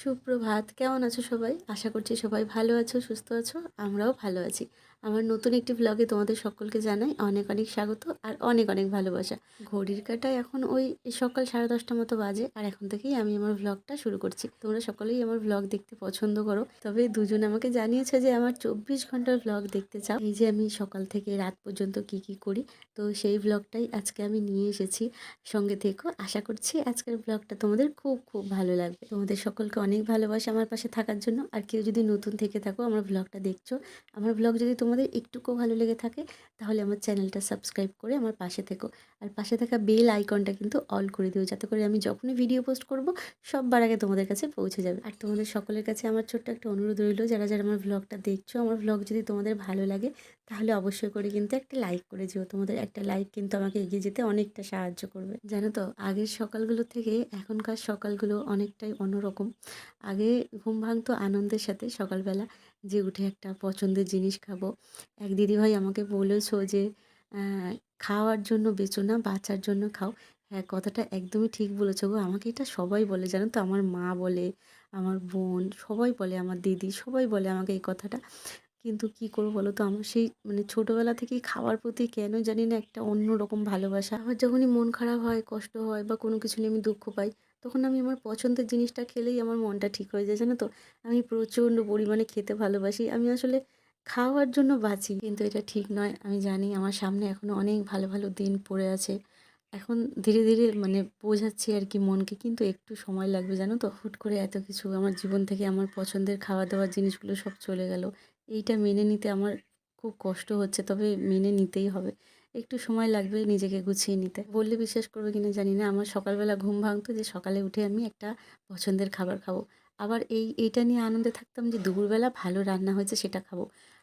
সুপ্রভাত। কেমন আছো সবাই? আশা করছি সবাই ভালো আছো, সুস্থ আছো, আমরাও ভালো আছি। আমার নতুন একটি ব্লগে তোমাদের সকলকে জানাই অনেক অনেক স্বাগত আর অনেক অনেক ভালোবাসা। ঘড়ির কাটায় এখন ওই সকাল সাড়ে দশটা মতো বাজে আর এখন থেকেই আমি আমার ব্লগটা শুরু করছি। তোমরা সকলেই আমার ব্লগ দেখতে পছন্দ করো। তবে দুজন আমাকে জানিয়েছে যে আমার চব্বিশ ঘণ্টার ব্লগ দেখতে চাও। এই যে আমি সকাল থেকে রাত পর্যন্ত কি কি করি, তো সেই ব্লগটাই আজকে আমি নিয়ে এসেছি। সঙ্গে থেকো, আশা করছি আজকের ব্লগটা তোমাদের খুব খুব ভালো লাগবে। তোমাদের সকলকে অনেক ভালোবাসা আমার পাশে থাকার জন্য। আর কেউ যদি নতুন থেকে থাকো, আমার ব্লগটা দেখছ, আমার ব্লগ যদি তোমাদের একটুকু ভালো লেগে থাকে, তাহলে আমার চ্যানেলটা সাবস্ক্রাইব করে আমার পাশে থেকো। আর পাশে থাকা বেল আইকনটা কিন্তু অল করে দিও, যাতে করে আমি যখনই ভিডিও পোস্ট করব, সববার আগে তোমাদের কাছে পৌঁছে যাবে। আর তোমাদের সকলের কাছে আমার ছোট্ট একটা অনুরোধ রইল, যারা যারা আমার ব্লগটা দেখছ, আমার ব্লগ যদি তোমাদের ভালো লাগে তাহলে অবশ্যই করে কিন্তু একটা লাইক করে যেও। তোমাদের একটা লাইক কিন্তু আমাকে এগিয়ে যেতে অনেকটা সাহায্য করবে। জানো তো, আগের সকালগুলো থেকে এখনকার সকালগুলো অনেকটাই অন্যরকম। আগে ঘুম ভাঙতো আনন্দের সাথে সকালবেলা, যে উঠে একটা পছন্দের জিনিস খাব। এক দিদিভাই আমাকে বলেছ যে খাওয়ার জন্য বেচো না, বাঁচার জন্য খাও। হ্যাঁ কথাটা একদমই ঠিক বলেছ গো। আমাকে এটা সবাই বলে, জানো তো, আমার মা বলে, আমার বোন সবাই বলে, আমার দিদি সবাই বলে আমাকে এই কথাটা। কিন্তু কি করব বলো তো আমার সেই মানে ছোটোবেলা থেকেই খাওয়ার প্রতি কেন জানি না একটা অন্য রকম ভালোবাসা। আমার যখনই মন খারাপ হয়, কষ্ট হয় বা কোনো কিছু নিয়ে আমি দুঃখ পাই, তখন আমি আমার পছন্দের জিনিসটা খেলেই আমার মনটা ঠিক হয়ে যায়, জানো তো? আমি প্রচণ্ড পরিমাণে খেতে ভালোবাসি। আমি আসলে খাওয়ার জন্য বাঁচি, কিন্তু এটা ঠিক নয়। আমি জানি আমার সামনে এখনও অনেক ভালো ভালো দিন পড়ে আছে। এখন ধীরে ধীরে মানে বোঝাচ্ছি আর কি মনকে, কিন্তু একটু সময় লাগবে, জানো তো? হুট করে এত কিছু আমার জীবন থেকে আমার পছন্দের খাওয়া দাওয়ার জিনিসগুলো সব চলে গেল। এইটা মেনে নিতে আমার খুব কষ্ট হচ্ছে, তবে মেনে নিতেই হবে। একটু সময় লাগবে নিজেকে গুছিয়ে নিতে। বললে বিশ্বাস করবে কিনা জানি না, আমার সকালবেলা ঘুম ভাঙতো যে সকালে উঠে আমি একটা পছন্দের খাবার খাব। আবার এই, এইটা নিয়ে আনন্দে থাকতাম যে দুপুরবেলা ভালো রান্না হয়েছে সেটা খাব।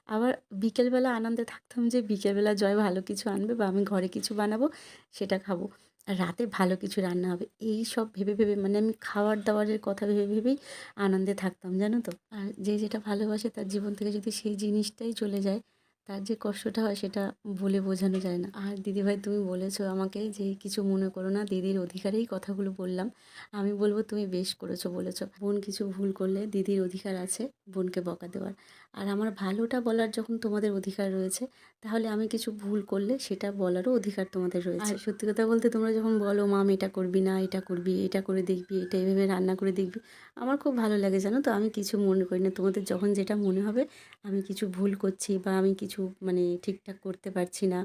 আবার বিকেলবেলা আনন্দে থাকতাম যে বিকেলবেলা জয় ভালো কিছু আনবে বা আমি ঘরে কিছু বানাবো সেটা খাব। রাতে ভালো কিছু রান্না হবে, এই সব ভেবে ভেবে মানে আমি খাওয়ার দাওয়ারের কথা ভেবে ভেবেই আনন্দে থাকতাম, জানো তো? আর যে যেটা ভালোবাসে তার জীবন থেকে যদি সেই জিনিসটাই চলে যায় তার যে কষ্টটা হয় সেটা বলে বোঝানো যায় না। আর দিদিভাই, তুমি বলেছ আমাকে যে কিছু মনে করো না, দিদির অধিকারেই কথাগুলো বললাম। আমি বলব তুমি বেশ করেছ বলেছ। বোন কিছু ভুল করলে দিদির অধিকার আছে বোনকে বকা দেওয়ার। আর আমার ভালোটা বলার যখন তোমাদের অধিকার রয়েছে, তাহলে আমি কিছু ভুল করলে সেটা বলারও অধিকার তোমাদের রয়েছে। আর সত্যি কথা বলতে তোমরা যখন বলো মাম এটা করবি না, এটা করবি, এটা করে দেখবি, এটা এভাবে রান্না করে দেখবি, আমার খুব ভালো লাগে, জানো তো? আমি কিছু মনে করি না। তোমাদের যখন যেটা মনে হবে, আমি কিছু ভুল করছি বা আমি কিছু মানে ঠিকঠাক করতে পারছি না,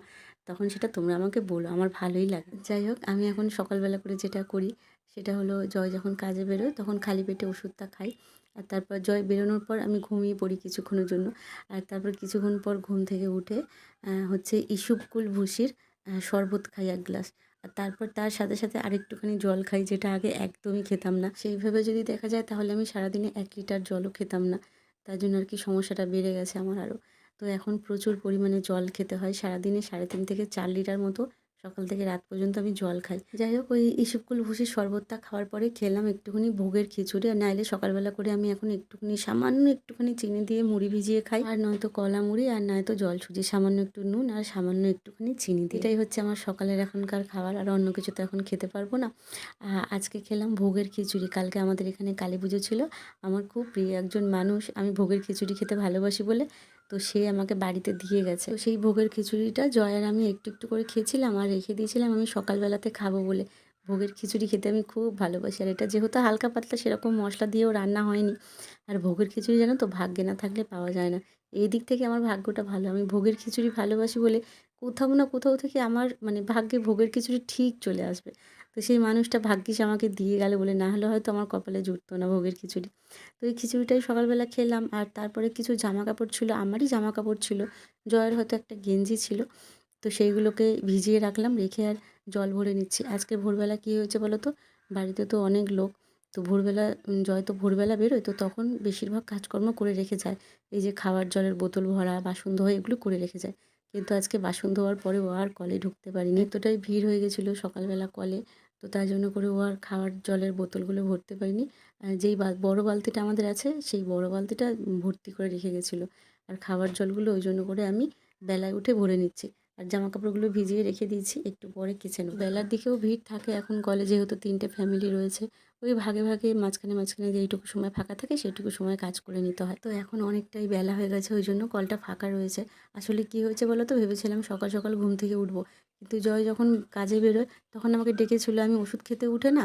তখন সেটা তোমরা আমাকে বলো, আমার ভালোই লাগে। যাই হোক, আমি এখন সকালবেলা করে যেটা করি, সেটা হলো জয় যখন কাজে বেরোয় তখন খালি পেটে ওষুধটা খাই, আর তারপর জয় বেরোনোর পর আমি ঘুমিয়ে পড়ি কিছুক্ষণের জন্য, আর তারপর কিছুক্ষণ পর ঘুম থেকে উঠে হচ্ছে ইসুপকুল ভুসির শরবত খাই এক গ্লাস, আর তারপর তার সাথে সাথে আরেকটুখানি জল খাই যেটা আগে একদমই খেতাম না। সেইভাবে যদি দেখা যায় তাহলে আমি সারাদিনে এক লিটার জলও খেতাম না, তার জন্য আর কি সমস্যাটা বেড়ে গেছে আমার আরও। তো এখন প্রচুর পরিমাণে জল খেতে হয়। সারাদিনে সাড়ে তিন থেকে চার লিটার মতো সকাল থেকে রাত পর্যন্ত আমি জল খাই। যাই হোক, ওই ইসুপকুল ভুষির শরবতটা খাওয়ার পরে খেলাম একটুখানি ভোগের খিচুড়ি। আর নাইলে সকালবেলা করে আমি এখন একটুখানি সামান্য একটুখানি চিনি দিয়ে মুড়ি ভিজিয়ে খাই। আর নয়তো কলা মুড়ি, আর নয়তো জল সুজি সামান্য একটু নুন আর সামান্য একটুখানি চিনি দিই এটাই হচ্ছে আমার সকালের এখনকার খাবার। আর অন্য কিছু তো এখন খেতে পারব না। আজকে খেলাম ভোগের খিচুড়ি। কালকে আমাদের এখানে কালী পুজো ছিল। আমার খুব প্রিয় একজন মানুষ। আমি ভোগের খিচুড়ি খেতে ভালোবাসি বলে তো সে আমাকে বাড়িতে দিয়ে গেছে। তো সেই ভোগের খিচুড়িটা জয়ার আমি একটু একটু করে খেয়েছিলাম আর রেখে দিয়েছিলাম আমি সকালবেলাতে খাব বলে। ভোগের খিচুড়ি খেতে আমি খুব ভালোবাসি আর এটা যেহেতু হালকা পাতলা সেরকম মশলা দিয়েও রান্না হয়নি, আর ভোগের খিচুড়ি জানো তো ভাগ্যে না থাকলে পাওয়া যায় না। এই দিক থেকে আমার ভাগ্যটা ভালো, আমি ভোগের খিচুড়ি ভালোবাসি বলে কোথাও না কোথাও থেকে আমার মানে ভাগ্যে ভোগের খিচুড়ি ঠিক চলে আসবে। তো সেই মানুষটা ভাগ্যিস আমাকে দিয়ে গেল বলে না হলে হয়তো আমার কপালে জুটতো না ভোগের খিচুড়ি। তো এই খিচুড়িটাই সকালবেলা খেলাম আর তারপরে কিছু জামা কাপড় ছিল, আমারই জামা কাপড় ছিল, জয়ের হয়তো একটা গেঞ্জি ছিল। তো সেইগুলোকে ভিজিয়ে রাখলাম, রেখে আর জল ভরে নিচ্ছি। আজকে ভোরবেলা কী হয়েছে বলো তো? বাড়িতে তো অনেক লোক, তো ভোরবেলা জয় তো ভোরবেলা বেরোয়, তো তখন বেশিরভাগ কাজকর্ম করে রেখে যায়। এই যে খাওয়ার জলের বোতল ভরা, বাসন ধোয়া, এগুলো করে রেখে যায়। কিন্তু আজকে বাসন ধোয়ার পরে ও আর কলে ঢুকতে পারিনি। এতটাই ভিড় হয়ে গেছিল সকালবেলা কলে। তো তাই জন্য করে ও আর খাওয়ার জলের বোতলগুলো ভরতে পারিনি যেই বড় বালতিটা আমাদের আছে, সেই বড় বালতিটা ভর্তি করে রেখে গেছিল। আর খাবার জলগুলো ওই জন্য করে আমি বেলায় উঠে ভরে নিচ্ছি। আর জামা কাপড়গুলো ভিজিয়ে রেখে দিয়েছি একটু পরে কেচে নেব বেলার দিকেও ভিড় থাকে, এখন কলে যেহেতু তিনটে ফ্যামিলি রয়েছে, ওই ভাগে ভাগে মাঝখানে মাঝখানে যেইটুকু সময় ফাঁকা থাকে সেইটুকু সময় কাজ করে নিতে হয়। তো এখন অনেকটাই বেলা হয়ে গেছে, ওই জন্য কলটা ফাঁকা রয়েছে। আসলে কি হয়েছে বলো তো ভেবেছিলাম সকাল সকাল ঘুম থেকে উঠবো। কিন্তু জয় যখন কাজে বেরোয়, তখন আমাকে ডেকেছিল, আমি ওষুধ খেতে উঠে না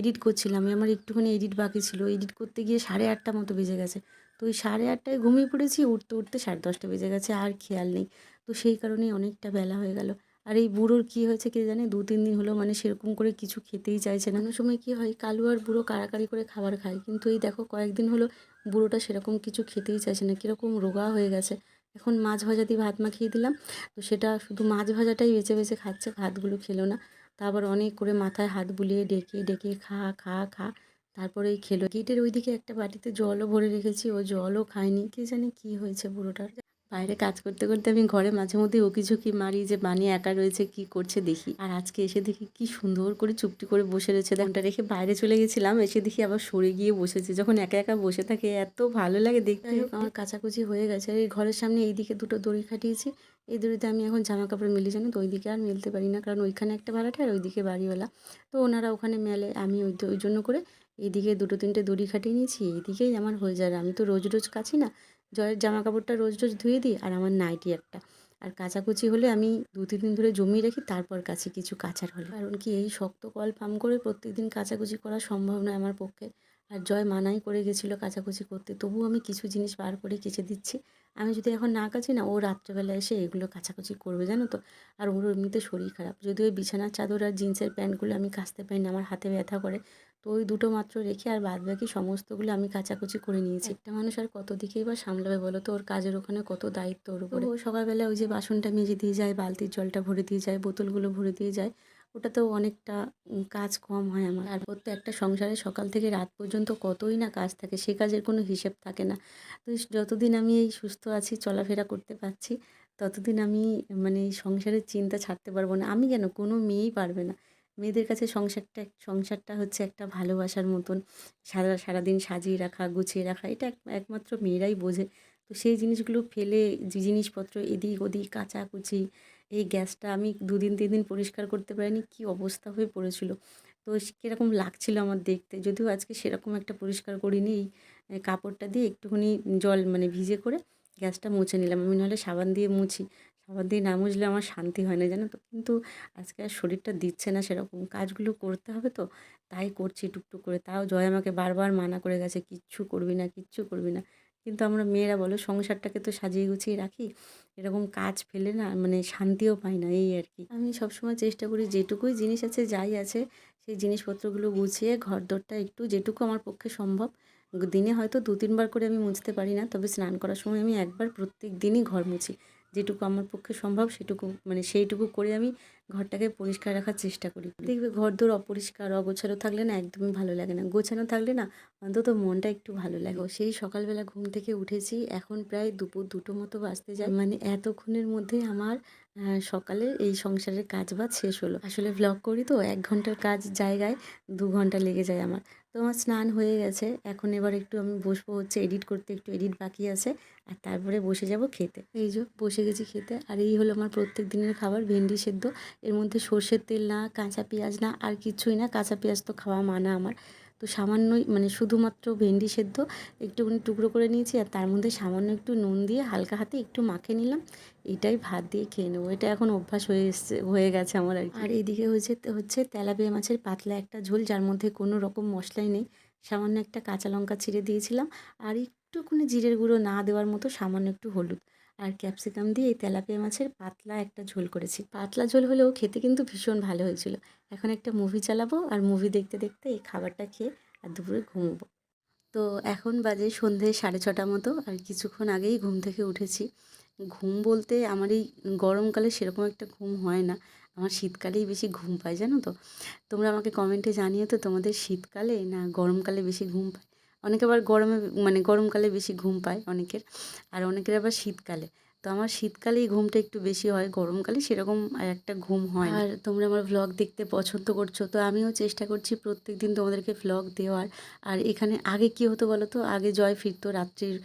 এডিট করছিলাম, আমার একটুখানি এডিট বাকি ছিল। এডিট করতে গিয়ে সাড়ে আটটা মতো বেজে গেছে। তো ওই সাড়ে আটটায় ঘুমিয়ে পড়েছি, উঠতে উঠতে সাড়ে দশটা বেজে গেছে, আর খেয়াল নেই। তো সেই কারণেই অনেকটা বেলা হয়ে গেল। আর এই বুড়োর কী হয়েছে কে জানে? দু তিন দিন হলো মানে সেরকম করে কিছু খেতেই চাইছে না। অনেক সময় কী হয়, কালু আর বুড়ো কাড়াকাড়ি করে খাবার খায়। কিন্তু এই দেখো কয়েকদিন হলো বুড়োটা সেরকম কিছু খেতেই চাইছে না। কীরকম রোগা হয়ে গেছে। এখন মাছ ভাজা দিয়ে ভাত মাখিয়ে দিলাম। তো সেটা শুধু মাছ ভাজাটাই বেছে বেছে খাচ্ছে, ভাতগুলো খেলো না। তারপর অনেক করে মাথায় হাত বুলিয়ে ডেকে ডেকে খা খা খা, তারপরেই খেলো। গেটের ওইদিকে একটা বাটিতে জলও ভরে রেখেছি। ও জলও খায়নি। কে জানে কী হয়েছে বুড়োটার। বাইরে কাজ করতে করতে আমি ঘরে মাঝে মধ্যে ওকি ঝুঁকি মারি যে বানি একা রয়েছে, কি করছে দেখি। আর আজকে এসে দেখি কি সুন্দর করে চুপটি করে বসে রয়েছে। ঘণ্টা রেখে বাইরে চলে গেছিলাম, এসে দেখি আবার সরে গিয়ে বসেছে। যখন একা একা বসে থাকে, এত ভালো লাগে দেখতে। আমার কাচাকুচি হয়ে গেছে। এই ঘরের সামনে এইদিকে দুটো দড়ি খাটিয়েছি। এই দড়িতে আমি এখন জামা কাপড় মিলি জানো, তো ওইদিকে আর মেলতে পারি না। কারণ ওইখানে একটা ভাড়াটা আর ওইদিকে বাড়িওয়ালা। তো ওনারা ওখানে মেলে, আমি ওই ওই জন্য করে এইদিকে দুটো তিনটে দড়ি খাটিয়ে নিয়েছি। এইদিকেই আমার হয়ে যায়। আমি তো রোজ রোজ কাছি না। জয়ের জামা কাপড়টা রোজ রোজ ধুয়ে দিই আর আমার নাইটি একটা। আর কাচাকুচি হলে আমি দু, তিন দিন ধরে জমিয়ে রাখি, তারপর কাছে কিছু কাচার হলে। কারণ কি এই শক্ত কল পাম করে প্রত্যেকদিন কাচাকুচি করা সম্ভব নয় আমার পক্ষে। আর জয় মানাই করে গেছিল কাচাকুচি করতে। তবুও আমি কিছু জিনিস বার করে কেচে দিচ্ছি। আমি যদি এখন না কাচি না ও রাত্রেবেলা এসে এগুলো কাচাকুচি করবে জানো তো। আর ওর এমনিতে শরীর খারাপ। যদি ওই বিছানার চাদর আর জিন্সের প্যান্টগুলো আমি কাচতে পারি না আমার হাতে ব্যথা করে। তো ওই দুটো মাত্র রেখে আর বাদ বাকি সমস্তগুলো আমি কাচাকুচি করে নিয়েছি। একটা মানুষ আর কত দিকেই বা সামলাবে বলো তো? ওর কাজের ওখানে কত দায়িত্ব ওর উপরে। ও সকালবেলা ওই যে বাসনটা মেজে দিয়ে যায় বালতির জলটা ভরে দিয়ে যায় বোতলগুলো ভরে দিয়ে যায়। ওটাতেও অনেকটা কাজ কম হয় আমার। আর একটা সংসারে সকাল থেকে রাত পর্যন্ত কতই না কাজ থাকে, সে কাজের কোনো হিসেব থাকে না। তো যতদিন আমি এই সুস্থ আছি, চলাফেরা করতে পারছি, ততদিন আমি মানে সংসারের চিন্তা ছাড়তে পারব না। আমি কেন? কোনো মেয়েই পারবে না। মেয়েদের কাছে সংসারটা সংসারটা হচ্ছে একটা ভালোবাসার মতন। সারা, সারাদিন সাজিয়ে রাখা, গুছিয়ে রাখা, এটা একমাত্র মেয়েরাই বোঝে। তো সেই জিনিসগুলো ফেলে, যে জিনিসপত্র এদিক ওদিক কাচাকুচি এই গ্যাসটা আমি দুদিন তিন দিন পরিষ্কার করতে পারিনি, কী অবস্থা হয়ে পড়েছিল। তো কীরকম লাগছিল আমার দেখতে? যদিও আজকে সেরকম একটা পরিষ্কার করিনি এই কাপড়টা দিয়ে একটুখানি জল মানে ভিজে করে গ্যাসটা মুছে নিলাম। আমি নাহলে সাবান দিয়ে মুছি। সাবান দিয়ে না মুছলে আমার শান্তি হয় না, জানো তো? কিন্তু আজকে আর শরীরটা দিচ্ছে না সেরকম। কাজগুলো করতে হবে তো, তাই করছি টুকটুক করে। তাও জয় আমাকে বারবার মানা করে গেছে, কিচ্ছু করবি না, কিচ্ছু করবি না। কিন্তু আমরা মেয়েরা বলো সংসারটাকে তো সাজিয়ে গুছিয়ে রাখি, এরকম কাজ ফেলে না মানে শান্তিও পাই না, এই আর কি। আমি সবসময় চেষ্টা করি যেটুকুই জিনিস আছে যাই আছে, সেই জিনিসপত্রগুলো গুছিয়ে ঘর দরটা একটু যেটুকু আমার পক্ষে সম্ভব, দিনে হয়তো দু তিনবার করে আমি মুছতে পারি না, তবে স্নান করার সময় আমি একবার প্রত্যেক দিনই ঘর মুছি, যেটুকু আমার পক্ষে সম্ভব সেটুকু মানে সেইটুকু করে আমি ঘরটাকে পরিষ্কার রাখার চেষ্টা করি। দেখবে ঘর দোর অপরিষ্কার, অগোছালো থাকলে না একদমই ভালো লাগে না। গোছানো থাকলে না অন্তত মনটা একটু ভালো লাগে। সেই সকালবেলা ঘুম থেকে উঠেছি, এখন প্রায় দুপুর দুটো মতো বাজতে যায়। মানে এতক্ষণের মধ্যে আমার সকালে এই সংসারের কাজ বাজ শেষ হলো। আসলে ভ্লগ করি তো, এক ঘণ্টার কাজ জায়গায় দু ঘণ্টা লেগে যায় আমার। তো আমার স্নান হয়ে গেছে, এখন এবার একটু আমি বসবো হচ্ছে এডিট করতে, একটু এডিট বাকি আছে। আর তারপরে বসে যাব খেতে। এই যে বসে গেছি খেতে, আর এই হলো আমার প্রত্যেক দিনের খাবার, ভেন্ডি সেদ্ধ। এর মধ্যে সর্ষের তেল না, কাঁচা পেঁয়াজ না, আর কিছুই না। কাঁচা পেঁয়াজ তো খাওয়া মানা আমার। তো সামান্যই মানে শুধুমাত্র ভেন্ডি সেদ্ধ একটুখানি টুকরো করে নিয়েছি, আর তার মধ্যে সামান্য একটু নুন দিয়ে হালকা হাতে একটু মাখে নিলাম। এটাই ভাত দিয়ে খেয়ে নেব। এটা এখন অভ্যাস হয়ে এসছে, হয়ে গেছে আমার আর আর এইদিকে হয়েছে, হচ্ছে তেলাপিয়া মাছের পাতলা একটা ঝোল, যার মধ্যে কোনো রকম মশলাই নেই। সামান্য একটা কাঁচা লঙ্কা ছিঁড়ে দিয়েছিলাম, আর একটুখানি জিরের গুঁড়ো না দেওয়ার মতো সামান্য একটু হলুদ। আর ক্যাপসিকাম দিয়ে এই তেলাপিয়া মাছের পাতলা একটা ঝোল করেছি। পাতলা ঝোল হলেও খেতে কিন্তু ভীষণ ভালো হয়েছিল। এখন একটা মুভি চালাবো আর মুভি দেখতে দেখতে এই খাবারটা খেয়ে আর দুপুরে ঘুমবো। তো এখন বাজে সন্ধে সাড়ে ছটা মতো আর কিছুক্ষণ আগেই ঘুম থেকে উঠেছি। ঘুম বলতে আমার এই গরমকালে সেরকম একটা ঘুম হয় না। আমার শীতকালেই বেশি ঘুম পায়, জানো তো? তোমরা আমাকে কমেন্টে জানিও তো তোমাদের শীতকালে না গরমকালে বেশি ঘুম পায়? অনেকে আবার গরমে মানে গরমকালে বেশি ঘুম পায় অনেকের। আর অনেকের আবার শীতকালে। তো আমার শীতকালেই ঘুমটা একটু বেশি হয় গরমকালে সেরকম আর একটা ঘুম হয় আর তোমরা আমার ভ্লগ দেখতে পছন্দ করছ তো আমিও চেষ্টা করছি প্রত্যেক দিন তোমাদেরকে ভ্লগ দেওয়ার। আর এখানে আগে কি হতো বলো তো আগে জয় ফিরতো রাত্রির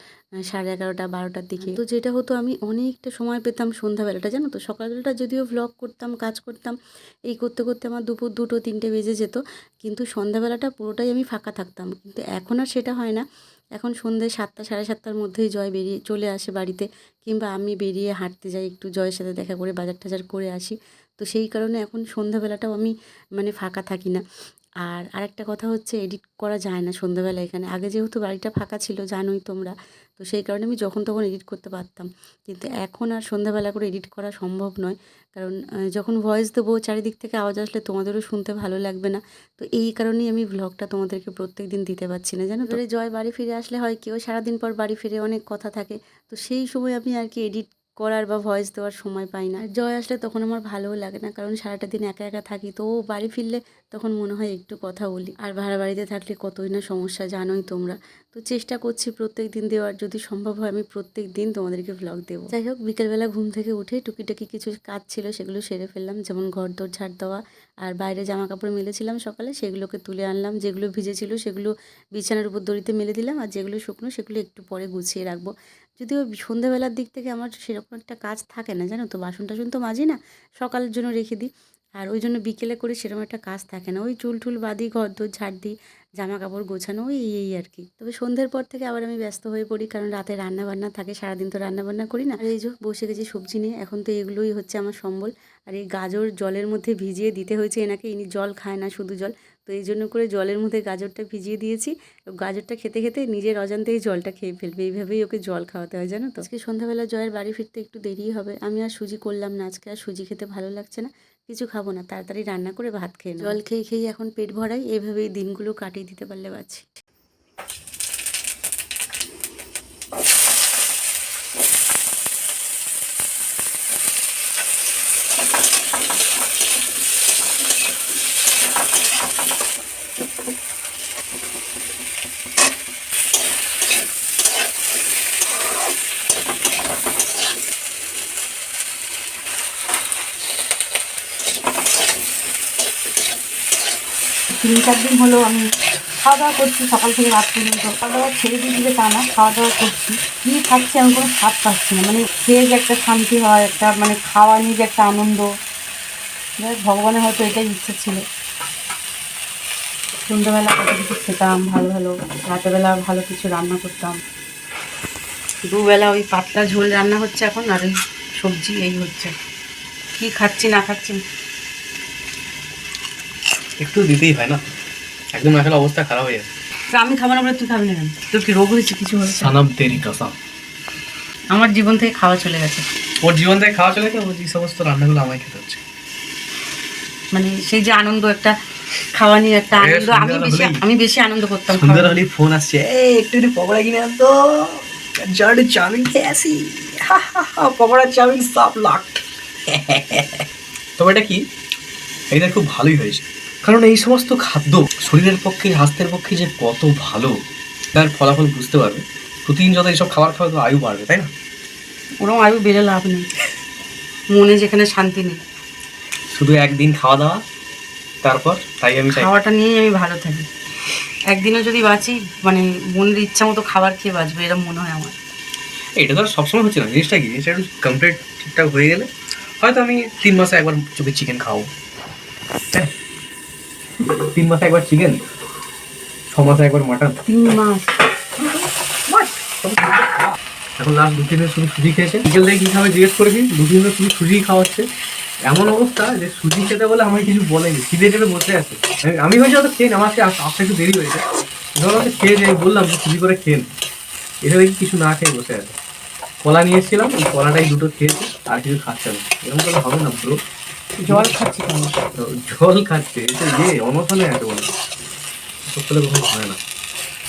সাড়ে এগারোটা বারোটার দিকে। তো যেটা হতো আমি অনেকটা সময় পেতাম সন্ধ্যাবেলাটা জানো তো? সকালবেলাটা যদিও ভ্লগ করতাম কাজ করতাম এই করতে করতে আমার দুপুর দুটো তিনটে বেজে যেত। কিন্তু সন্ধ্যাবেলাটা পুরোটাই আমি ফাঁকা থাকতাম। কিন্তু এখন আর সেটা হয় না। এখন সন্ধ্যে সাতটা, সাড়ে সাতটার মধ্যেই জয় বেরিয়ে চলে আসে বাড়িতে কিংবা আমি বেরিয়ে হাঁটতে যাই, একটু জয়ের সাথে দেখা করে বাজার টাজার করে আসি। তো সেই কারণে এখন সন্ধ্যাবেলাটাও আমি মানে ফাঁকা থাকি না। আর আরেকটা কথা হচ্ছে এডিট করা যায় না সন্ধ্যাবেলা এখানে। আগে যেহেতু বাড়িটা ফাঁকা ছিল, জানোই তোমরা, তো সেই কারণে আমি যখন তখন এডিট করতে পারতাম। কিন্তু এখন আর সন্ধ্যাবেলা করে এডিট করা সম্ভব নয়। কারণ যখন ভয়েস দেবো, চারিদিক থেকে আওয়াজ আসলে তোমাদেরও শুনতে ভালো লাগবে না। তো এই কারণেই আমি ভ্লগটা তোমাদেরকে প্রত্যেক দিন দিতে পারছি না। জানো তো? জয় বাড়ি ফিরে আসলে হয় কেউ সারাদিন পর বাড়ি ফিরে অনেক কথা থাকে। তো সেই সময় আমি আর কি এডিট করার বা ভয়েস দেওয়ার সময় পাই না। জয় আসলে তখন আমার ভালোও লাগে না। কারণ সারাটা দিন একা একা থাকি। তো ও বাড়ি ফিরলে তখন মনে হয় একটু কথা বলি। আর ভাড়া বাড়িতে থাকলে কতই না সমস্যা, জানোই তোমরা। তো চেষ্টা করছি প্রত্যেক দিন দেওয়ার। যদি সম্ভব হয় আমি প্রত্যেক দিন তোমাদেরকে ভ্লগ দেবো। যাই হোক, বিকেলবেলা ঘুম থেকে উঠে টুকিটাকি কিছু কাজ ছিল সেগুলো সেরে ফেললাম। যেমন ঘর দোর ঝাড় দেওয়া আর বাইরে জামা কাপড় মেলেছিলাম সকালে, সেগুলোকে তুলে আনলাম। যেগুলো ভিজেছিল সেগুলো বিছানার উপর দড়িতে মেলে দিলাম আর যেগুলো শুকনো সেগুলো একটু পরে গুছিয়ে রাখব। যদিও সন্ধ্যাবেলার দিক থেকে আমার সেরকম একটা কাজ থাকে না, জানো তো? বাসন টাসন তো মাজি না, সকালের জন্য রেখে দিই। আর ওই জন্য বিকেলে করে সেরকম একটা কাজ থাকে না। ওই চুল টুল বাদি ঘর দোর ঝাড় দিই জামা কাপড় গোছানো, ওই, এই আর কি। তবে সন্ধ্যের পর থেকে আবার আমি ব্যস্ত হয়ে পড়ি কারণ রাতে রান্না বান্না থাকে, সারাদিন তো রান্না বান্না করি না। আর এই যে বসে গেছি সবজি নিয়ে, এখন তো এগুলোই হচ্ছে আমার সম্বল। আর এই গাজর জলের মধ্যে ভিজিয়ে দিতে হয়েছে, এনাকে ইনি জল খায় না শুধু জল। তো এই জন্য করে জলের মধ্যে গাজরটা ভিজিয়ে দিয়েছি। গাজরটা খেতে খেতে নিজের অজান্তেই জলটা খেয়ে ফেলবে। এইভাবেই ওকে জল খাওয়াতে হয়, জানো তো? আজকে সন্ধ্যাবেলা জয়ের বাড়ি ফিরতে একটু দেরি হবে। আমি আর সুজি করলাম না আজকে, আর সুজি খেতে ভালো লাগছে না। কিছু খাব না, তাড়াতাড়ি রান্না করে ভাত খেয়ে জল খেয়ে খেয়ে এখন পেট ভরাই, এভাবেই দিনগুলো কাটিয়ে দিতে পারলে বাঁচি। তিন চার দিন হলো আমি খাওয়া দাওয়া করছি, সকাল থেকে রাত পর্যন্ত। খাওয়া দাওয়া ছেড়ে দিয়ে দিলে তা না, খাওয়া দাওয়া করছি। কী খাচ্ছি আমি কোনো স্বাদ পাচ্ছি না। মানে খেয়ে যে একটা শান্তি হয়, একটা মানে খাওয়া নিয়ে যে একটা আনন্দ। ভগবানের হয়তো এটাই ইচ্ছে ছিল। সন্ধ্যাবেলা কত কিছু খেতাম, ভালো ভালো। রাতেরবেলা ভালো কিছু রান্না করতাম। দুবেলা ওই পাতলা ঝোল রান্না হচ্ছে এখন, আর ওই সবজি এই হচ্ছে। কী খাচ্ছি, না খাচ্ছি একটু দিতেই হয় না? একদম আসলে অবস্থা খারাপ হয়ে যাবে তো আমি খাবার আমরা তুই খাবি না কেন তোর কি রোগ হয়েছে? কিছু হয়েছে? সানাম তেরি কসম। আমার জীবন থেকে খাওয়া চলে গেছে। ওর জীবন থেকে খাওয়া চলে গেছে? ওর এই সমস্ত রান্নাগুলো আমায় খেতে হচ্ছে। মানে সেই যে আনন্দ একটা খাওয়া নিয়ে একটা আনন্দ আমি বেশি আমি বেশি আনন্দ করতাম সুন্দর হলেই ফোন আসছে এই একটু একটু পকোড়া কিনে আনতো জর্ড চাউমিন খেয়ে আসি। হা, হা, হা, পকোড়া চাউমিন সব লাখ। তবে এটা কি? এটা খুব ভালোই হয়েছে। কারণ এই সমস্ত খাদ্য শরীরের পক্ষে স্বাস্থ্যের পক্ষে যে কত ভালো তার ফলাফল বুঝতে পারবে। প্রতিদিন যত এইসব খাবার খাবে তো আয়ু বাড়বে তাই না? ওরকম আয়ু বেড়ে লাভ নেই। মনে যেখানে শান্তি নেই। শুধু একদিন খাওয়া দাওয়া তারপর তাই আমি চাই। খাওয়াটা নিয়েই আমি ভালো থাকি। একদিনও যদি বাঁচি মানে মনের ইচ্ছা মতো খাবার খেয়ে বাঁচবে এরকম মনে হয় আমার। এটা তো আর সবসময় হচ্ছে না জিনিসটা কি? জিনিসটা একটু কমপ্লিট ঠিকঠাক হয়ে গেলে হয়তো আমি তিন মাসে একবার চোখে চিকেন খাও হ্যাঁ। তিন মাসে একবার চিকেন ছ মাসে একবার মাটন তিন মাস। এখন লাস্ট দু তিন দিন শুধু সুজি খেয়েছে। বিকেল থেকে কী খাবে জিজ্ঞেস করেছি দু তিন দিন শুধু সুজি খাওয়াচ্ছে। এমন অবস্থা যে সুজি খেতে বলে আমাকে কিছু বলেনি খিদে টেপে বসে আছে। আমি- হয়েছে হয়তো খেয়ে আমার আসতে একটু দেরি হয়েছে। আমাকে খেয়ে যাই বললাম যে সুজি করে খেয়ে। এটা দেখি কিছু না খেয়ে বসে আছে। কলা নিয়ে এসেছিলাম ওই কলাটাই দুটো খেয়েছে আর কিছু খাচ্ছে না। এরকম করে হবে না ব্রো জল খাচ্ছি জল খাচ্ছে এটা ইয়ে অনশনে আছে বলে। কখনো হয় না।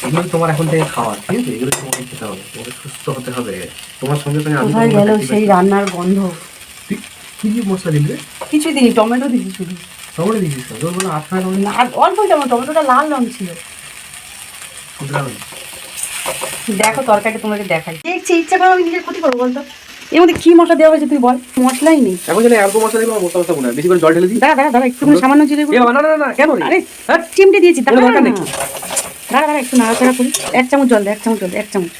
এগুলো তোমার এখন থেকে খাওয়া ঠিক আছে? এগুলো তোমাকে খেতে হবে তোমাকে সুস্থ হতে হবে। তোমার সঙ্গে সঙ্গে কোথায় গেল সেই রান্নার গন্ধ? তুই কি কি মশলা কিছু টমেটো দিছি শুধু। টমেটো দিয়েছিস না তোর বলে আঠা টমেটো না, অল্প টমেটো টমেটোটা লাল রং ছিল। দেখো তরকারিটা তোমাকে দেখাই। দেখছি ইচ্ছা করে আমি নিজের ক্ষতি করব বলতো। এর মধ্যে কি মশলা দেওয়া হয়েছে তুই বল? মশলাই নেই। এখন যেন অল্প মশলা দিবো মশলা মশলা মনে বেশি করে জল ঢেলে দিই। দাঁড়া দাঁড়া দাঁড়া একটু সামান্য জিরে গুঁড়ো। না না না, না কেন আরে হ্যাঁ? চিমটে দিয়েছি দাঁড়া দরকার দাঁড়া। দাঁড়া একটু নাড়াচাড়া করি। এক চামচ জল দে এক চামচ জল দে এক চামচ।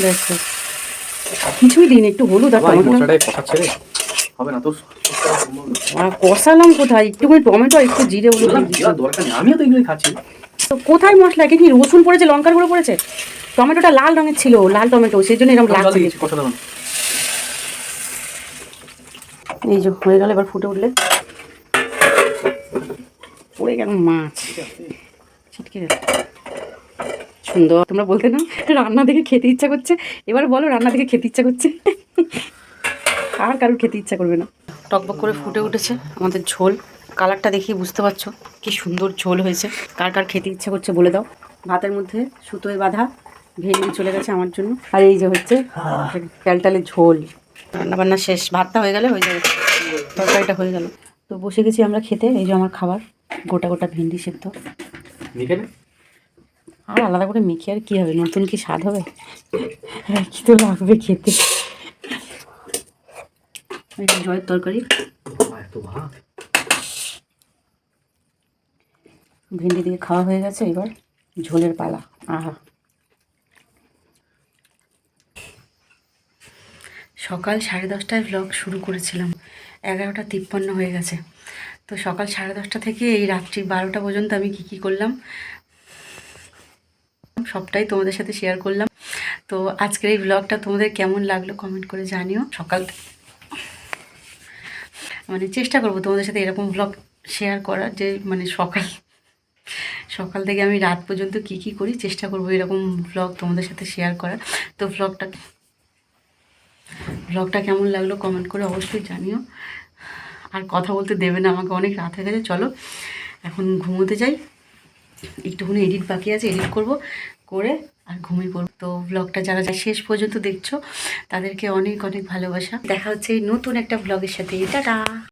ব্যাস ব্যাস। কিছুই দিন একটু হলুদ আর টমেটো। হবে না তোর। কষালাম কোথায়? একটুখানি টমেটো একটু জিরে হলুদ। দিয়ে দরকার নেই। আমিও তো এগুলোই খাচ্ছি। তো কোথায় মশলা? কি রসুন পড়েছে লঙ্কার গুঁড়ো পড়েছে? টমেটোটা লাল রঙের ছিল লাল টমেটো সেই জন্য এরকম লাগছে। না। এই যে হয়ে গেল এবার ফুটে উঠলে। পড়ে গেল মাছ। ছিটকে গেল সুন্দর। তোমরা বলতে না রান্না দেখে খেতে ইচ্ছা করছে। এবার বলো রান্না দেখে খেতে ইচ্ছা করছে। আর কারোর খেতে ইচ্ছা করবে না। টকবক করে ফুটে উঠেছে আমাদের ঝোল। কালারটা দেখি বুঝতে পারছ কি সুন্দর ঝোল হয়েছে। কার কার খেতে ইচ্ছা করছে বলে দাও। ভাতের মধ্যে সুতোয় বাঁধা ভেঙে চলে গেছে আমার জন্য। আর এই যে হচ্ছে ক্যালটালের ঝোল। রান্না বান্না শেষ। ভাতটা হয়ে গেলে হয়ে যাবে। তরকারিটা হয়ে গেল। তো বসে গেছি আমরা খেতে এই যে আমার খাবার গোটা গোটা ভেন্ডি সেদ্ধ। আর আলাদা করে মেখে আর কি হবে? নতুন কি স্বাদ হবে? কি তো লাগবে খেতে? জয়ের তরকারি। ভেন্ডি দিয়ে খাওয়া হয়ে গেছে এবার ঝোলের পালা। আহা। সকাল সাড়ে দশটায় ব্লগ শুরু করেছিলাম। এগারোটা তিপ্পান্ন হয়ে গেছে। তো সকাল সাড়ে দশটা থেকে এই রাত্রি বারোটা পর্যন্ত আমি কী কী করলাম, সবটাই তোমাদের সাথে শেয়ার করলাম। তো আজকের এই ব্লগটা তোমাদের কেমন লাগল কমেন্ট করে জানিও। সকাল মানে চেষ্টা করব তোমাদের সাথে এরকম ব্লগ শেয়ার করার যে মানে সকাল সকাল থেকে আমি রাত পর্যন্ত কি কি করি, চেষ্টা করব এরকম ব্লগ তোমাদের সাথে শেয়ার করার। তো ব্লগটা ব্লগটা কেমন লাগল কমেন্ট করে অবশ্যই জানিও। আর কথা বলতে দেবে না, আমাকে অনেক রাত হয়ে গেছে, চলো। এখন ঘুমোতে যাই। একটুখানি এডিট বাকি আছে এডিট করব, করে আর ঘুমিয়ে পড়ব। তো ব্লগটা যারা যা শেষ পর্যন্ত দেখছ, তাদেরকে অনেক অনেক ভালোবাসা। দেখা হচ্ছে নতুন একটা ব্লগের সাথে। টাটা!